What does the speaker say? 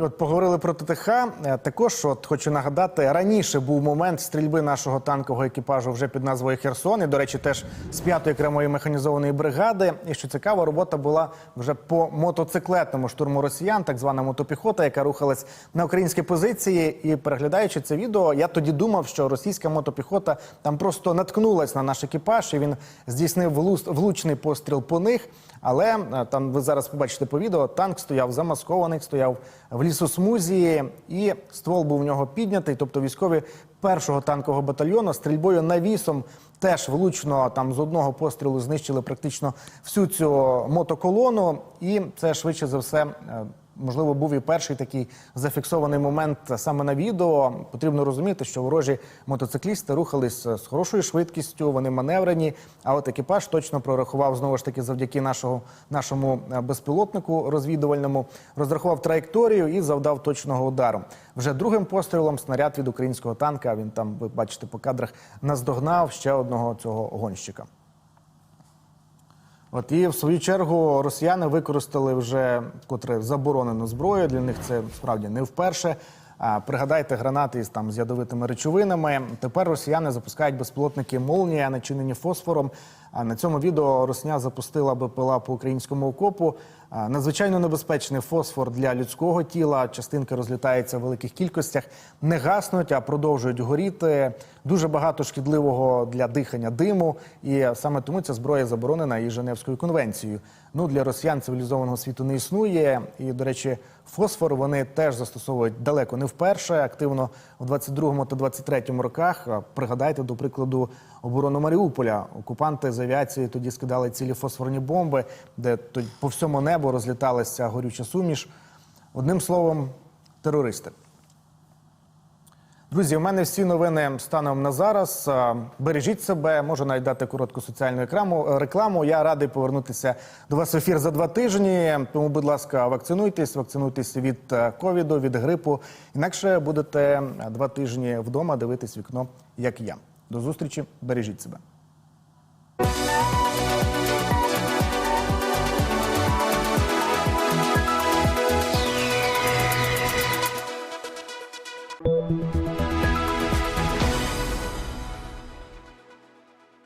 От поговорили про ТТХ. Е, Також от хочу нагадати, раніше був момент стрільби нашого танкового екіпажу вже під назвою Херсон. І, до речі, теж з п'ятої окремої механізованої бригади. І що цікаво, робота була вже по мотоциклетному штурму росіян, так звана мотопіхота, яка рухалась на українські позиції. І переглядаючи це відео, я тоді думав, що російська мотопіхота там просто наткнулась на наш екіпаж, і він здійснив влучний постріл по них. Але е, там ви зараз побачите по відео, танк стояв замаскований, стояв в лісосмузі, і ствол був в нього піднятий. Тобто військові першого танкового батальйону стрільбою навісом теж влучно там з одного пострілу знищили практично всю цю мотоколону. І це швидше за все. Можливо, був і перший такий зафіксований момент саме на відео. Потрібно розуміти, що ворожі мотоциклісти рухались з хорошою швидкістю, вони маневрені. А от екіпаж точно прорахував знову ж таки завдяки нашого нашому е, безпілотнику розвідувальному, розрахував траєкторію і завдав точного удару. Вже другим пострілом снаряд від українського танка. Він там, ви бачите по кадрах, наздогнав ще одного цього гонщика. От і в свою чергу росіяни використали вже котре заборонену зброю. Для них це справді не вперше. А, пригадайте гранати із там з ядовитими речовинами. Тепер росіяни запускають безпілотники молнія, начинені фосфором. А на цьому відео Росня запустила БПЛА по українському окопу. Надзвичайно небезпечний фосфор для людського тіла. Частинки розлітаються в великих кількостях, не гаснуть, а продовжують горіти. Дуже багато шкідливого для дихання диму. І саме тому ця зброя заборонена і Женевською конвенцією. Ну для росіян цивілізованого світу не існує. І, до речі, фосфор вони теж застосовують далеко не вперше. Активно у 22-му та 23-му роках. Пригадайте, до прикладу, оборону Маріуполя. Окупанти з авіації тоді скидали цілі фосфорні бомби, де по всьому небу розліталася горюча суміш. Одним словом, терористи. Друзі, у мене всі новини станом на зараз. Бережіть себе, можу навіть дати коротку соціальну екраму- рекламу. Я радий повернутися до вас в ефір за два тижні. Тому, будь ласка, вакцинуйтесь, вакцинуйтесь від е, ковіду, від грипу. Інакше будете е, два тижні вдома дивитись вікно, як я. До зустрічі, бережіть себе.